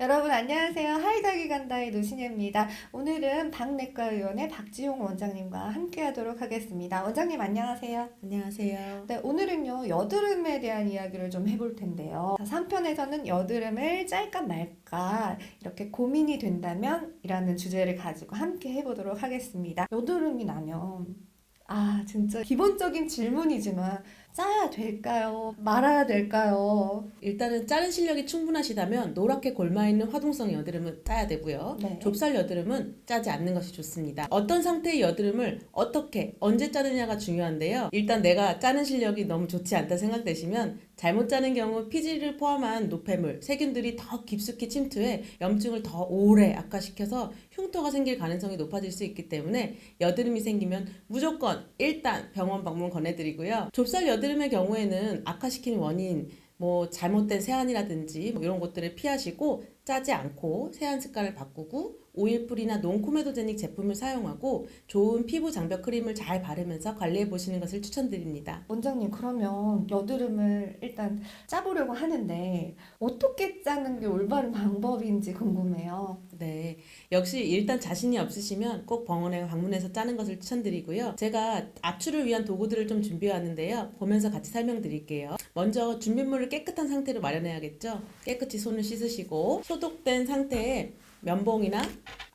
여러분 안녕하세요. 하이다기 간다의 노신혜입니다. 오늘은 박내과 의원의 박지용 원장님과 함께 하도록 하겠습니다. 원장님 안녕하세요. 안녕하세요. 네, 오늘은요 여드름에 대한 이야기를 좀 해볼 텐데요. 3편에서는 여드름을 짤까 말까 이렇게 고민이 된다면 이라는 주제를 가지고 함께 해보도록 하겠습니다. 여드름이 나면 아 진짜 기본적인 질문이지만 짜야 될까요? 말아야 될까요? 일단은 자른 실력이 충분하시다면 노랗게 골마 있는 화동성 여드름은 짜야 되고요. 네. 좁쌀 여드름은 짜지 않는 것이 좋습니다. 어떤 상태의 여드름을 어떻게 언제 자르냐가 중요한데요. 일단 내가 짜는 실력이 너무 좋지 않다 생각되시면 잘못 짜는 경우 피지를 포함한 노폐물, 세균들이 더 깊숙이 침투해 염증을 더 오래 악화시켜서 흉터가 생길 가능성이 높아질 수 있기 때문에 여드름이 생기면 무조건 일단 병원 방문 권해드리고요. 좁쌀 여드름 의 경우에는 악화시키는 원인 뭐 잘못된 세안이라든지 뭐 이런 것들을 피하시고 짜지 않고 세안 습관을 바꾸고 오일풀이나 논코메도제닉 제품을 사용하고 좋은 피부 장벽 크림을 잘 바르면서 관리해 보시는 것을 추천드립니다. 원장님, 그러면 여드름을 일단 짜보려고 하는데 어떻게 짜는 게 올바른 방법인지 궁금해요. 네. 역시 일단 자신이 없으시면 꼭 병원에 방문해서 짜는 것을 추천드리고요. 제가 압출을 위한 도구들을 좀 준비해 왔는데요. 보면서 같이 설명드릴게요. 먼저 준비물을 깨끗한 상태로 마련해야겠죠. 깨끗이 손을 씻으시고 소독된 상태에 면봉이나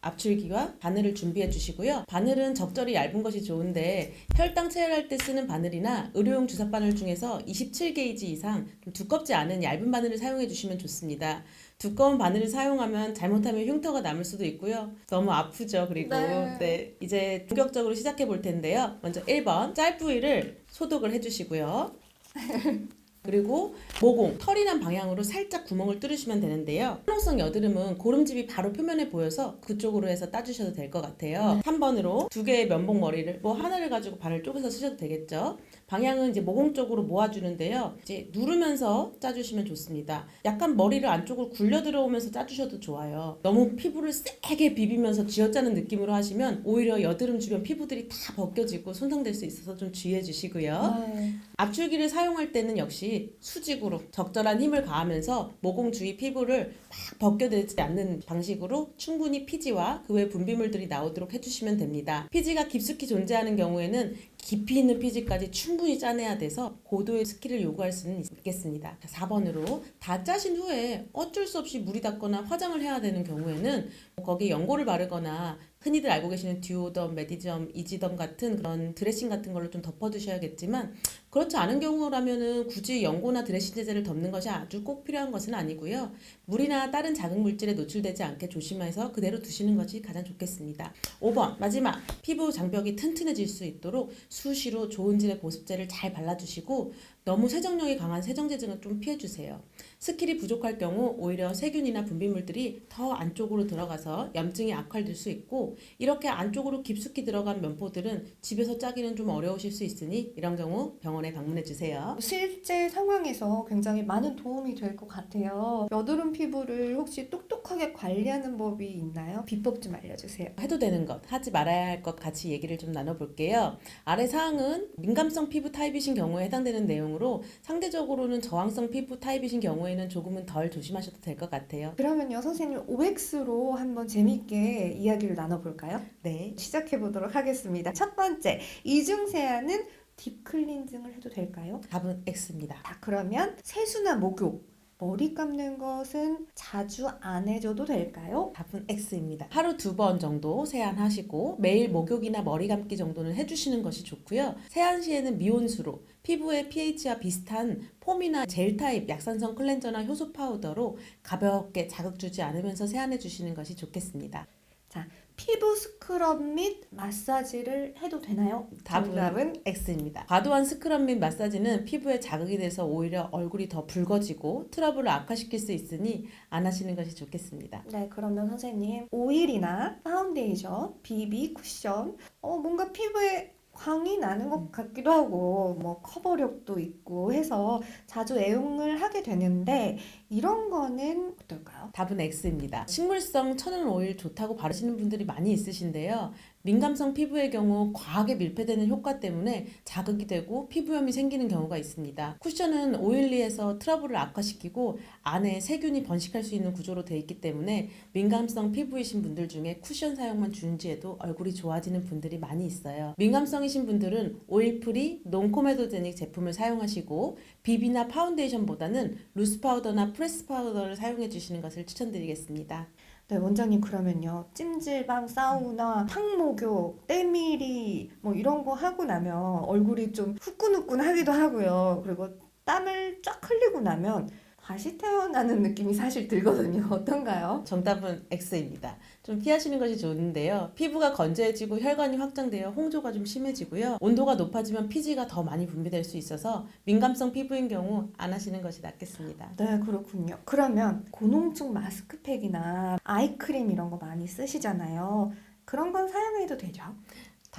압출기와 바늘을 준비해 주시고요. 바늘은 적절히 얇은 것이 좋은데 혈당 체열할 때 쓰는 바늘이나 의료용 주사 바늘 중에서 27게이지 이상 좀 두껍지 않은 얇은 바늘을 사용해 주시면 좋습니다. 두꺼운 바늘을 사용하면 잘못하면 흉터가 남을 수도 있고요. 너무 아프죠. 그리고 네. 네, 이제 본격적으로 시작해 볼 텐데요. 먼저 1번 짤 부위를 소독을 해 주시고요. 그리고 모공, 털이 난 방향으로 살짝 구멍을 뚫으시면 되는데요. 화농성 여드름은 고름집이 바로 표면에 보여서 그쪽으로 해서 따주셔도 될 것 같아요. 3번으로 두 개의 면봉 머리를 뭐 하나를 가지고 반을 쪼개서 쓰셔도 되겠죠. 방향은 이제 모공 쪽으로 모아주는데요. 이제 누르면서 짜주시면 좋습니다. 약간 머리를 안쪽으로 굴려 들어오면서 짜주셔도 좋아요. 너무 피부를 세게 비비면서 쥐어짜는 느낌으로 하시면 오히려 여드름 주변 피부들이 다 벗겨지고 손상될 수 있어서 좀 주의해 주시고요. 네. 압출기를 사용할 때는 역시 수직으로 적절한 힘을 가하면서 모공 주위 피부를 막 벗겨내지 않는 방식으로 충분히 피지와 그 외 분비물들이 나오도록 해주시면 됩니다. 피지가 깊숙이 존재하는 경우에는 깊이 있는 피지까지 충분히 짜내야 돼서 고도의 스킬을 요구할 수는 있겠습니다. 4번으로 다 짜신 후에 어쩔 수 없이 물이 닿거나 화장을 해야 되는 경우에는 거기에 연고를 바르거나 흔히들 알고 계시는 듀오덤, 메디점, 이지덤 같은 그런 드레싱 같은 걸로 좀 덮어두셔야겠지만 그렇지 않은 경우라면은 굳이 연고나 드레싱 제제를 덮는 것이 아주 꼭 필요한 것은 아니고요. 물이나 다른 자극 물질에 노출되지 않게 조심해서 그대로 두시는 것이 가장 좋겠습니다. 5번 마지막 피부 장벽이 튼튼해질 수 있도록 수시로 좋은 질의 보습제를 잘 발라주시고 너무 세정력이 강한 세정제증은 좀 피해주세요. 스킬이 부족할 경우 오히려 세균이나 분비물들이 더 안쪽으로 들어가서 염증이 악화될 수 있고 이렇게 안쪽으로 깊숙이 들어간 면포들은 집에서 짜기는 좀 어려우실 수 있으니 이런 경우 병원에 방문해 주세요. 실제 상황에서 굉장히 많은 도움이 될 것 같아요. 여드름 피부를 혹시 똑똑하게 관리하는 법이 있나요? 비법 좀 알려주세요. 해도 되는 것, 하지 말아야 할 것 같이 얘기를 좀 나눠볼게요. 아래 사항은 민감성 피부 타입이신 경우에 해당되는 내용으로 상대적으로는 저항성 피부 타입이신 경우에 는 조금은 덜 조심하셔도 될 것 같아요. 그러면요, 선생님 OX로 한번 재밌게 이야기를 나눠볼까요? 네. 시작해 보도록 하겠습니다. 첫 번째, 이중 세안은 딥 클렌징을 해도 될까요? 답은 X입니다. 자, 그러면 세수나 목욕, 머리 감는 것은 자주 안 해줘도 될까요? 답은 X입니다. 하루 두 번 정도 세안하시고 매일 목욕이나 머리 감기 정도는 해주시는 것이 좋고요. 세안 시에는 미온수로 피부의 pH와 비슷한 폼이나 젤 타입 약산성 클렌저나 효소 파우더로 가볍게 자극 주지 않으면서 세안해 주시는 것이 좋겠습니다. 피부 스크럽 및 마사지를 해도 되나요? 답은 X입니다. 과도한 스크럽 및 마사지는 피부에 자극이 돼서 오히려 얼굴이 더 붉어지고 트러블을 악화시킬 수 있으니 안 하시는 것이 좋겠습니다. 네, 그러면 선생님 오일이나 파운데이션, 비비, 쿠션, 어 뭔가 피부에 광이 나는 것 같기도 하고 뭐 커버력도 있고 해서 자주 애용을 하게 되는데 이런 거는 어떨까요? 답은 X입니다. 식물성 천연 오일 좋다고 바르시는 분들이 많이 있으신데요. 민감성 피부의 경우 과하게 밀폐되는 효과 때문에 자극이 되고 피부염이 생기는 경우가 있습니다. 쿠션은 오일리에서 트러블을 악화시키고 안에 세균이 번식할 수 있는 구조로 되어 있기 때문에 민감성 피부이신 분들 중에 쿠션 사용만 준지해도 얼굴이 좋아지는 분들이 많이 있어요. 민감성이신 분들은 오일프리 논코메도제닉 제품을 사용하시고 비비나 파운데이션보다는 루스 파우더나 프레스 파우더를 사용해 주시는 것을 추천드리겠습니다. 네, 원장님 그러면요. 찜질방, 사우나, 탕목욕, 때밀이 뭐 이런 거 하고 나면 얼굴이 좀 후끈후끈하기도 하고요. 그리고 땀을 쫙 흘리고 나면 다시 태어나는 느낌이 사실 들거든요. 어떤가요? 정답은 X입니다. 좀 피하시는 것이 좋은데요. 피부가 건조해지고 혈관이 확장되어 홍조가 좀 심해지고요. 온도가 높아지면 피지가 더 많이 분비될 수 있어서 민감성 피부인 경우 안 하시는 것이 낫겠습니다. 네, 그렇군요. 그러면 고농축 마스크팩이나 아이크림 이런 거 많이 쓰시잖아요. 그런 건 사용해도 되죠?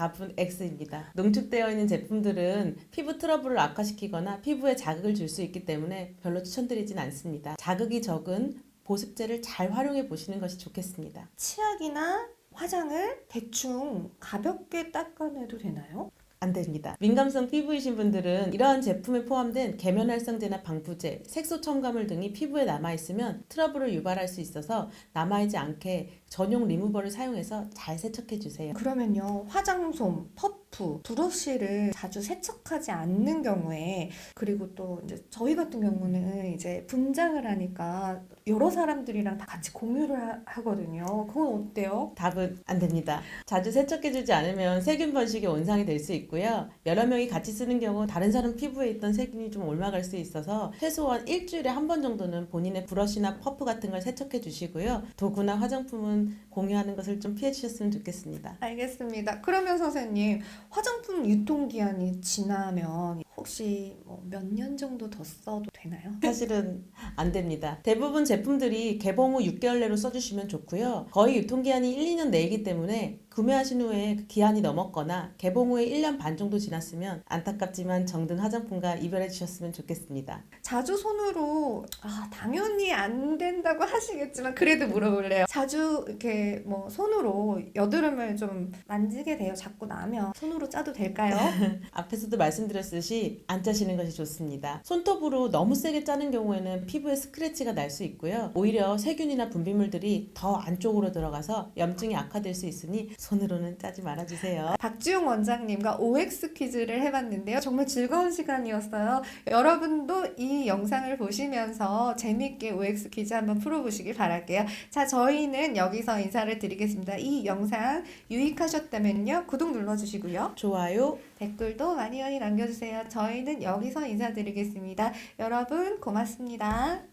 답은 X입니다. 농축되어 있는 제품들은 피부 트러블을 악화시키거나 피부에 자극을 줄 수 있기 때문에 별로 추천드리진 않습니다. 자극이 적은 보습제를 잘 활용해 보시는 것이 좋겠습니다. 치약이나 화장을 대충 가볍게 닦아내도 되나요? 안 됩니다. 민감성 피부이신 분들은 이러한 제품에 포함된 계면활성제나 방부제, 색소 첨가물 등이 피부에 남아 있으면 트러블을 유발할 수 있어서 남아있지 않게 전용 리무버를 사용해서 잘 세척해 주세요. 그러면요, 화장솜, 퍼프, 브러쉬를 자주 세척하지 않는 경우에, 그리고 또 이제 저희 같은 경우는 이제 분장을 하니까 여러 사람들이랑 다 같이 공유를 하, 하거든요. 그건 어때요? 답은 안 됩니다. 자주 세척해주지 않으면 세균 번식의 원상이 될 수 있고요. 여러 명이 같이 쓰는 경우 다른 사람 피부에 있던 세균이 좀 옮아갈 수 있어서 최소한 일주일에 한 번 정도는 본인의 브러쉬나 퍼프 같은 걸 세척해 주시고요. 도구나 화장품은 공유하는 것을 좀 피해 주셨으면 좋겠습니다. 알겠습니다. 그러면 선생님, 화장품 유통기한이 지나면 혹시 뭐 몇 년 정도 더 써도 되나요? 사실은 안 됩니다. 대부분 제품들이 개봉 후 6개월 내로 써주시면 좋고요. 거의 유통기한이 1, 2년 내이기 때문에 구매하신 후에 그 기한이 넘었거나 개봉 후에 1년 반 정도 지났으면 안타깝지만 정든 화장품과 이별해 주셨으면 좋겠습니다. 자주 손으로 아 당연히 안 된다고 하시겠지만 그래도 물어볼래요. 자주 이렇게 뭐 손으로 여드름을 좀 만지게 돼요. 자꾸 나면 손으로 짜도 될까요? 앞에서도 말씀드렸듯이 안 짜시는 것이 좋습니다. 손톱으로 너무 세게 짜는 경우에는 피부에 스크래치가 날 수 있고요. 오히려 세균이나 분비물들이 더 안쪽으로 들어가서 염증이 악화될 수 있으니 손으로는 짜지 말아주세요. 박지용 원장님과 OX 퀴즈를 해봤는데요. 정말 즐거운 시간이었어요. 여러분도 이 영상을 보시면서 재밌게 OX 퀴즈 한번 풀어보시길 바랄게요. 자, 저희는 여기서 인사를 드리겠습니다. 이 영상 유익하셨다면요. 구독 눌러주시고요. 좋아요. 댓글도 많이 많이 남겨주세요. 저희는 여기서 인사드리겠습니다. 여러분 고맙습니다.